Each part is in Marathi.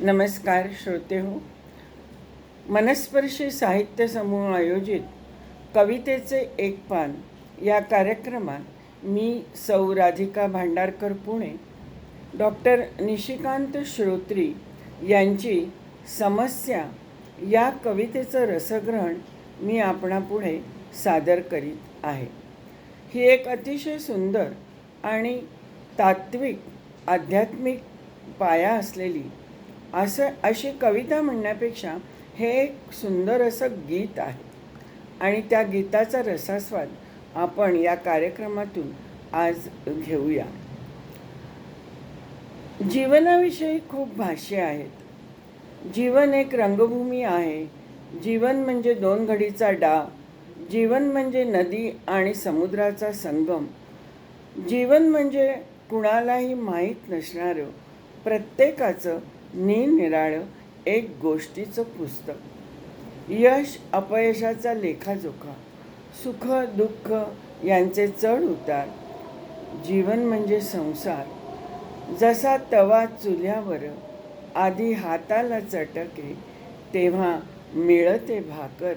नमस्कार श्रोते हो. मनस्पर्शी साहित्य समूह आयोजित कवितेचे एक पान या कार्यक्रमात मी सौ राधिका भांडारकर पुणे डॉक्टर निशिकांत श्रोत्री यांची समस्या या कवितेचं रसग्रहण मी आपणापुढे सादर करीत आहे. ही एक अतिशय सुंदर आणि तात्विक आध्यात्मिक पाया असलेली असं अशी कविता म्हणण्यापेक्षा हे एक सुंदर असं गीत आहे. आणि त्या गीताचा रसास्वाद आपण या कार्यक्रमातून आज घेऊया. जीवनाविषयी खूप भाष्य आहेत. जीवन एक रंगभूमी आहे. जीवन म्हणजे दोन घडीचा डाव. जीवन म्हणजे नदी आणि समुद्राचा संगम. जीवन म्हणजे कुणालाही माहीत नसणारं प्रत्येकाचं निनिराळं एक गोष्टीचं पुस्तक. यश अपयशाचा लेखाजोखा सुख दुःख यांचे चढ उतार जीवन म्हणजे संसार. जसा तवा चुल्यावर आधी हाताला चटके तेव्हा मिळते भाकर.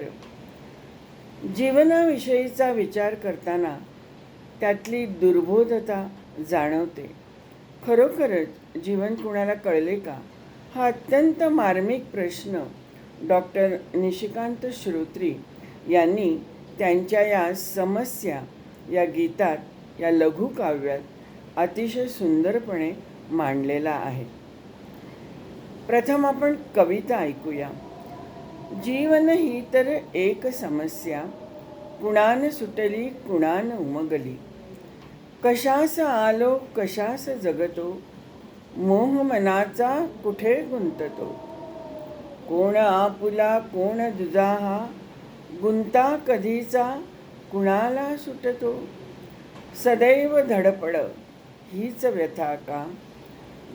जीवनाविषयीचा विचार करताना त्यातली दुर्बोधता जाणवते. खरोखरच जीवन कुणाला कळले का? हा अत्यंत मार्मिक प्रश्न डॉक्टर निशिकांत श्रोत्री यांनी त्यांच्या या समस्या या गीतात या लघुकाव्यात अतिशय सुंदरपणे मांडलेला आहे. प्रथम आपण कविता ऐकूया. जीवन ही तर एक समस्या कुणान सुटली कुणान उमगली. कशास आलो कशास जगतो मोह मनाचा कुठे गुंततो? कोण आपुला कोण दुजा हा गुंता कधीचा कुणाला सुटतो? सदैव धडपड हीच व्यथा का?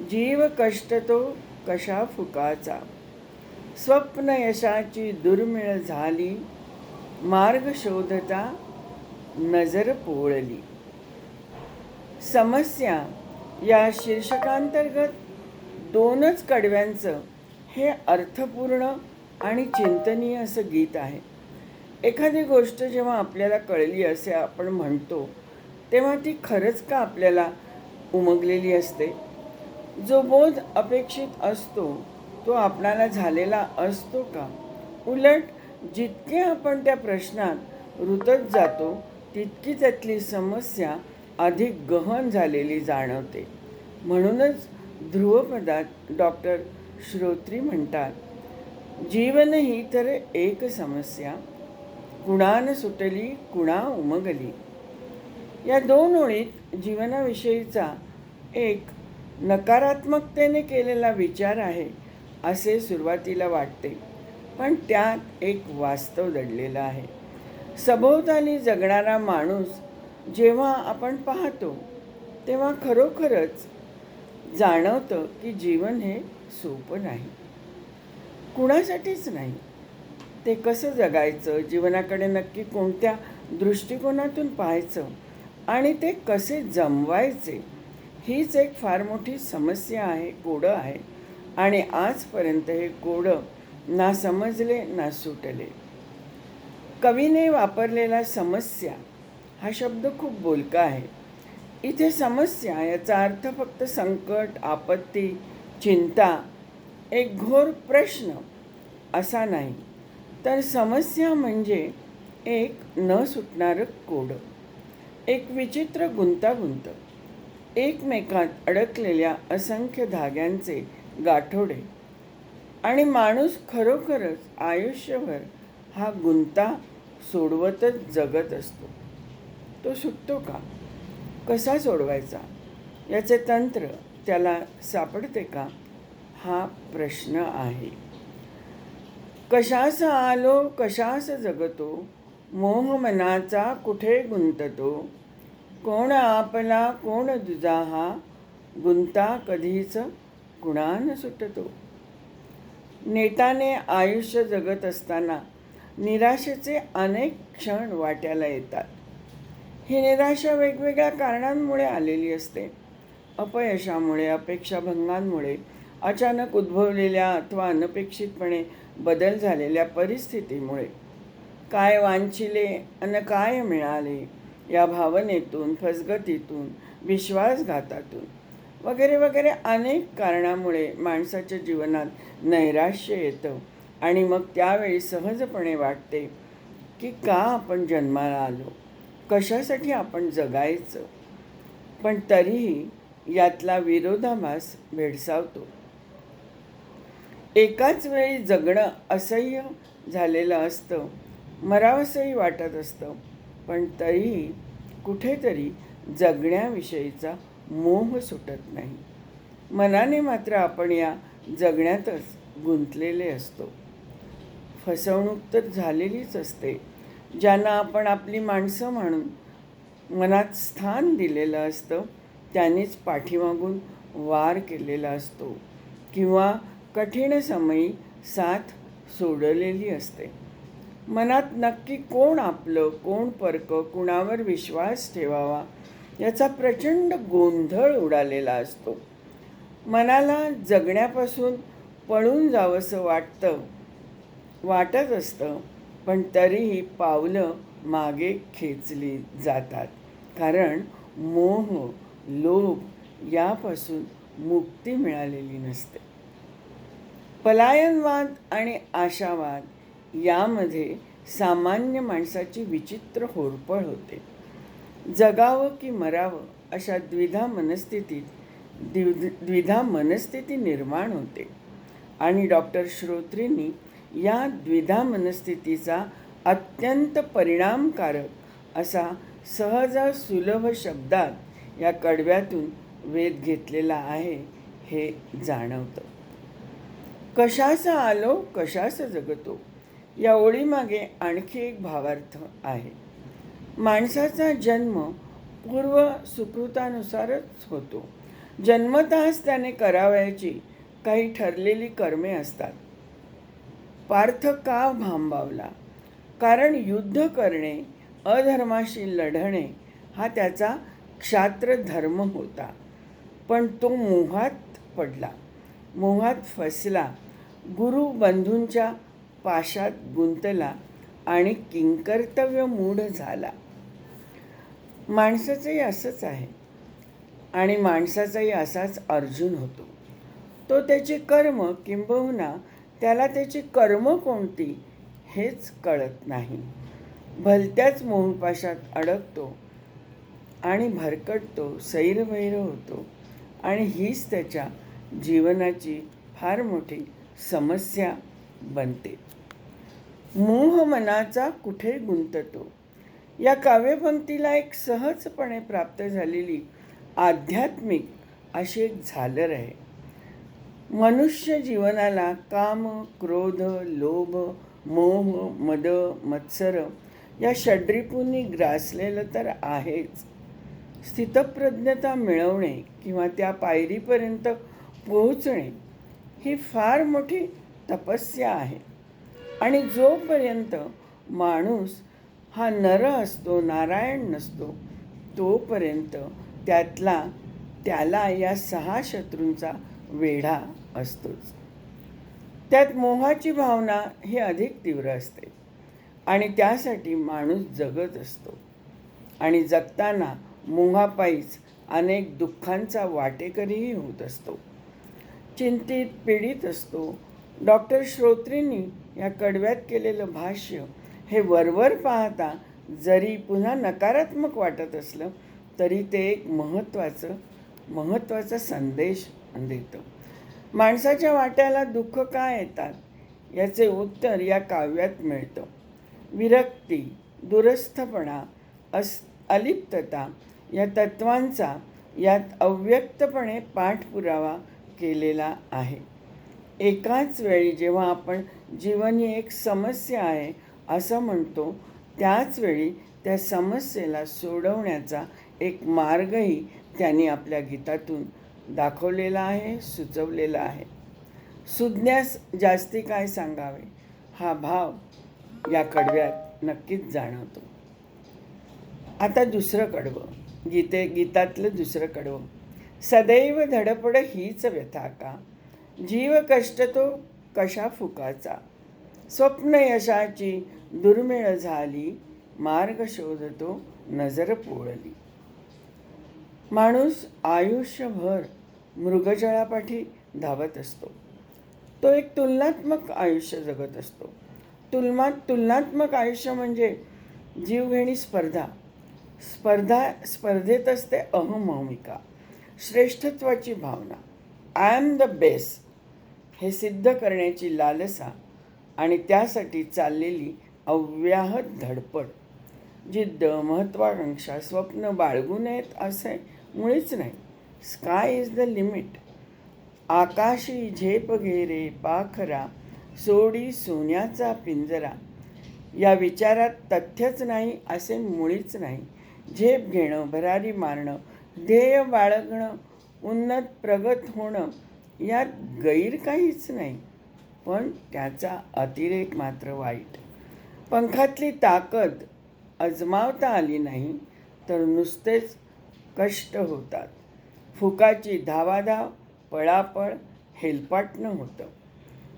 जीव कष्टतो कशा फुकाचा? स्वप्न यशाची दुर्मिळ झाली मार्ग शोधता नजर पोळली. समस्या या शीर्षकांतर्गत दोनच कडव्यांचं हे अर्थपूर्ण आणि चिंतनीय असं गीत आहे. एखादी गोष्ट जेव्हा आपल्याला कळली असे आपण म्हणतो तेव्हा ती खरंच का आपल्याला उमगलेली असते? जो बोध अपेक्षित असतो तो आपणाला झालेला असतो का? उलट जितके आपण त्या प्रश्नात रुतत जातो तितकी त्यातली समस्या अधिक गहन झालेली जाणवते. म्हणूनच ध्रुवपदात डॉक्टर श्रोत्री म्हणतात जीवन ही तर एक समस्या कुणान सुटली कुणा उमगली. या दोन ओळीत जीवनाविषयीचा एक नकारात्मकतेने केलेला विचार आहे असे सुरुवातीला वाटते पण त्यात एक वास्तव दडलेलं आहे. सभोवताली जगणारा माणूस जेव्हा आपण पाहतो तेव्हा खरोखरच जाणवतं की जीवन हे सोपं नाही. कुणासाठीच नाही. ते कसं जगायचं जीवनाकडे नक्की कोणत्या दृष्टिकोनातून पाहायचं आणि ते कसे जमवायचे हीच एक फार मोठी समस्या आहे कोडं आहे आणि आजपर्यंत हे कोडं ना समजले ना सुटले. कवीने वापरलेला समस्या हा शब्द खूप बोलका आहे. इथे समस्या याचा अर्थ फक्त संकट आपत्ती चिंता एक घोर प्रश्न असा नाही. तर समस्या म्हणजे एक न सुटणारं कोडं. एक विचित्र गुंतागुंत. एकमेकात अडकलेल्या असंख्य धाग्यांचे गाठोडे. आणि माणूस खरोखरच आयुष्यभर हा गुंता सोडवतच जगत असतो. तो सुटतो का? कसा सोडवायचा? याचे तंत्र त्याला सापडते का? हा प्रश्न आहे. कशास आलो कशास जगतो? मोह मनाचा कुठे गुंततो? कोण आपला कोण दुजा हा? गुंता कधीच गुणान सुटतो. नेटाने आयुष्य जगत असताना निराशेचे अनेक क्षण वाट्याला येतात. ही निराशा वेगवेगळ्या कारणांमुळे आलेली असते. अपयशामुळे अपेक्षाभंगांमुळे अचानक उद्भवलेल्या अथवा अनपेक्षितपणे बदल झालेल्या परिस्थितीमुळे. काय वांछिले अन काय मिळाले या भावनेतून फसगतीतून विश्वासघातातून वगैरे वगैरे अनेक कारणामुळे माणसाच्या जीवनात नैराश्य येतं आणि मग त्यावेळी सहजपणे वाटते की का आपण जन्माला आलो? कशासाठी आपण जगायचं? पण तरीही यातला विरोधाभास भेडसावतो. एकाच वेळी जगणं असह्य झालेलं असतं मरावंसंही वाटत असतं. पण तरीही कुठेतरी जगण्याविषयीचा मोह सुटत नाही. मनाने मात्र आपण या जगण्यातच गुंतलेले असतो. फसवणूक तर झालेलीच असते. ज्यांना आपण आपली माणसं म्हणून मनात स्थान दिलेलं असतं त्यांनीच पाठीमागून वार केलेला असतो किंवा कठीण समयी साथ सोडलेली असते. मनात नक्की कोण आपलं कोण परक कुणावर विश्वास ठेवावा याचा प्रचंड गोंधळ उडालेला असतो. मनाला जगण्यापासून पळून जावंसं वाटतं वाटत असतं पण तरीही पावलं मागे खेचली जातात. कारण मोह लोभ यापासून मुक्ती मिळालेली नसते. पलायनवाद आणि आशावाद यामध्ये सामान्य माणसाची विचित्र होरपळ होते. जगावं की मरावं अशा द्विधा मनस्थितीत द्विध द्विधा मनस्थिती निर्माण होते. आणि डॉक्टर श्रोत्रींनी या द्विधा मनस्थितीचा अत्यंत परिणामकारक असा सहज सुलभ शब्दात या कडव्यातून वेध घेतलेला आहे हे जाणवतं. कशाचा आलो कशाचा जगतो या ओळीमागे आणखी एक भावार्थ आहे. माणसाचा जन्म पूर्व सुकृतानुसारच होतो. जन्मतःच त्याने करावयाची काही ठरलेली कर्मे असतात. पार्थ का भांबावला. कारण युद्ध करणे अधर्माशी लढणे हा त्याचा क्षात्र धर्म होता. पण तो मोहात पडला. मोहात फसला. गुरु बंधूंच्या पाशात गुंतला आणि किंकर्तव्य मूढ झाला. माणसाचंही असंच आहे. आणि माणसाचाही असाच अर्जुन होतो. तो त्याचे कर्म किंबहुना त्याला त्याची कर्म कोणती हेच कळत नाही. भलत्याच मोहपाशात अडकतो आणि भरकटतो सैरभैर होतो आणि हीच त्याच्या जीवनाची फार मोठी समस्या बनते. मोह मनाचा कुठे गुंततो? या काव्यपंक्तीला एक सहजपणे प्राप्त झालेली आध्यात्मिक अशी एक झालर आहे. मनुष्य जीवनाला काम क्रोध लोभ मोह मद मत्सर या षड्रिपूंनी ग्रासलेलं तर आहेच. स्थितप्रज्ञता मिळवणे किंवा त्या पायरीपर्यंत पोहोचणे ही फार मोठी तपस्या आहे. आणि जोपर्यंत माणूस हा नर असतो नारायण नसतो तोपर्यंत त्यातला त्याला या सहा शत्रूंचा वेढा असतोच. त्यात मोहाची भावना ही अधिक तीव्र असते आणि त्यासाठी माणूस जगत असतो. आणि जगताना मोहापायीच अनेक दुःखांचा वाटेकरीही होत असतो. चिंतित पीडित असतो. डॉक्टर श्रोत्रींनी या कडव्यात केलेलं भाष्य हे वरवर पाहता जरी पुन्हा नकारात्मक वाटत असलं तरी ते एक महत्त्वाचं महत्त्वाचा संदेश देतं. माणसाच्या वाट्याला दुःख का येतात? याचे उत्तर या काव्यात मिळतं. विरक्ती दुरस्थपणा अस अलिप्तता या तत्वांचा यात अव्यक्तपणे पाठपुरावा केलेला आहे. एकाच वेळी जेव्हा आपण जीवन ही एक समस्या आहे असं म्हणतो त्याच वेळी त्या समस्येला सोडवण्याचा एक मार्गही त्यांनी आपल्या गीतातून दाखवलेला आहे सुचवलेला आहे. सुज्ञास जास्ती काय सांगावे हा भाव या कडव्यात नक्कीच जाणवतो. आता दुसरं कडवं गीते गीतातलं दुसरं कडवं. सदैव धडपड हीच व्यथा का? जीव कष्ट तो कशा फुकाचा? स्वप्न यशाची दुर्मिळ झाली मार्ग शोधतो नजर पोळली. माणूस आयुष्यभर मृगजळापाठी धावत असतो. तो एक तुलनात्मक आयुष्य जगत असतो. तुलमा तुलनात्मक आयुष्य म्हणजे जीवघेणी स्पर्धा. स्पर्धा स्पर्धेत असते अहमहमिका श्रेष्ठत्वाची भावना. आय एम द बेस्ट हे सिद्ध करण्याची लालसा आणि त्यासाठी चाललेली अव्याहत धडपड जिद्द महत्त्वाकांक्षा स्वप्न बाळगू नयेत असे मुळीच नाही. स्काय इज द लिमिट आकाशी झेप घेरे पाखरा सोडी सोन्याचा पिंजरा. या विचारात तथ्यच नाही असे मुळीच नाही. झेप घेणं भरारी मारणं ध्येय बाळगणं उन्नत प्रगत होणं यात गैर काहीच नाही. पण त्याचा अतिरेक मात्र वाईट. पंखातली ताकद अजमावता आली नाही तर नुसतेच कष्ट होतात. फुकाची धावाधाव पळापळ हेलपाटणं होतं.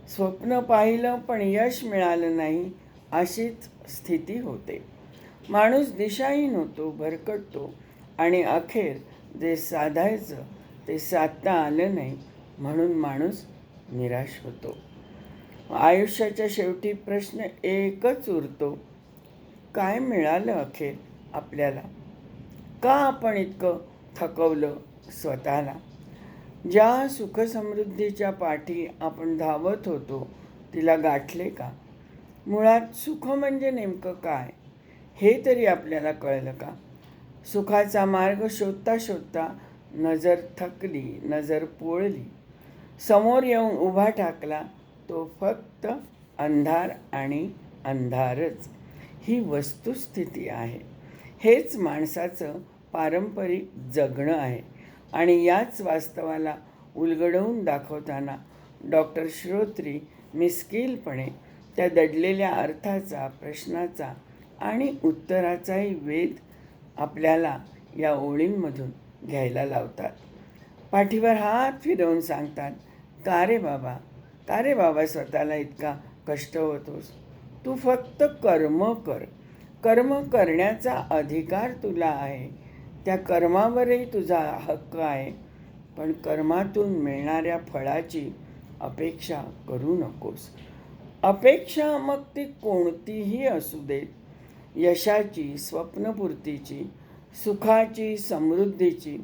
स्वप्न पाहिलं पण यश मिळालं नाही अशीच स्थिती होते. माणूस दिशाहीन होतो भरकटतो आणि अखेर जे साधायचं ते साधता आलं नाही म्हणून माणूस निराश होतो. आयुष्याच्या शेवटी प्रश्न एकच उरतो. काय मिळालं अखेर आपल्याला? का आपण इतकं थकवलं स्वतःला? ज्या सुखसमृद्धीच्या पाठी आपण धावत होतो तिला गाठले का? मुळात सुख म्हणजे नेमकं काय? हे तरी आपल्याला कळलं का? सुखाचा मार्ग शोधता शोधता नजर थकली नजर पोळली. समोर येऊन उभा टाकला तो फक्त अंधार आणि अंधारच. ही वस्तुस्थिती आहे. हेच माणसाचं पारंपरिक जगणं आहे. आणि याच वास्तवाला उलगडवून दाखवताना डॉक्टर श्रोत्री मिस्किलपणे त्या दडलेल्या अर्थाचा प्रश्नाचा आणि उत्तराचाही वेध आपल्याला या ओळींमधून घ्यायला लावतात. पाठीवर हात फिरवून सांगतात का रे बाबा? का रे बाबा स्वतःला इतका कष्ट होतोस? तू फक्त कर्म कर. कर्म करण्याचा अधिकार तुला आहे. त्या कर्मावरही तुझा हक्क आहे. पण कर्मातून मिळणाऱ्या फळाची अपेक्षा करू नकोस. अपेक्षा मग ती कोणतीही असू देत यशाची स्वप्नपूर्तीची सुखाची समृद्धीची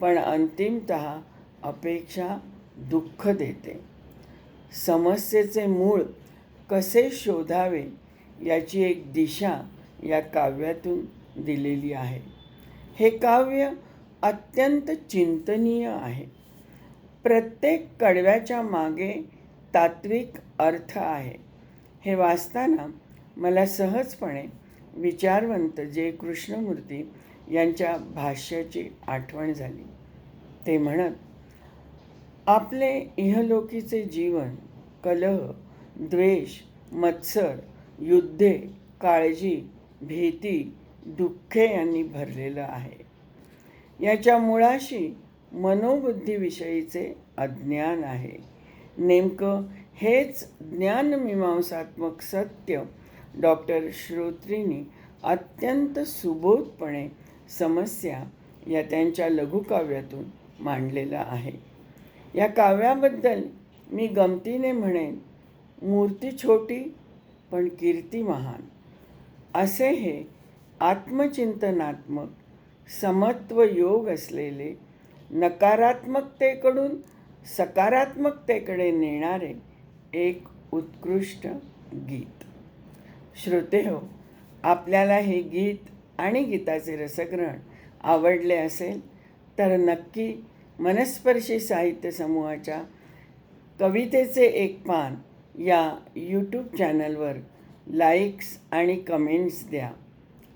पण अंतिमत अपेक्षा दुःख देते. समस्येचे मूळ कसे शोधावे याची एक दिशा या काव्यातून दिलेली आहे. हे काव्य अत्यंत चिंतनीय आहे. प्रत्येक कडव्याच्या मागे तात्विक अर्थ आहे. हे वाचताना मला सहजपणे विचारवंत जे कृष्णमूर्ती यांच्या भाष्याची आठवण झाली. ते म्हणत आपले इहलोकीचे जीवन कलह द्वेष मत्सर युद्धे काळजी भीती दुःखे यांनी भरलेलं आहे. याच्या मुळाशी मनोबुद्धीविषयीचे अज्ञान आहे. नेमकं हेच ज्ञानमीमांसात्मक सत्य डॉक्टर श्रोत्रींनी अत्यंत सुबोधपणे समस्या या त्यांच्या लघुकाव्यातून मांडलेलं आहे. या काव्याबद्दल मी गमतीने म्हणेन मूर्ती छोटी पण कीर्ती महान. असे हे आत्मचिंतनात्मक समत्व योग असलेले नकारात्मकतेकडून सकारात्मकतेकडे नेणारे एक उत्कृष्ट गीत. श्रोते हो आपल्याला हे गीत आणि गीताचे रसग्रहण आवडले असेल तर नक्की मनस्पर्शी साहित्य समूहाच्या कवितेचे एक पान या यूट्यूब चॅनलवर लाईक्स आणि कमेंट्स द्या.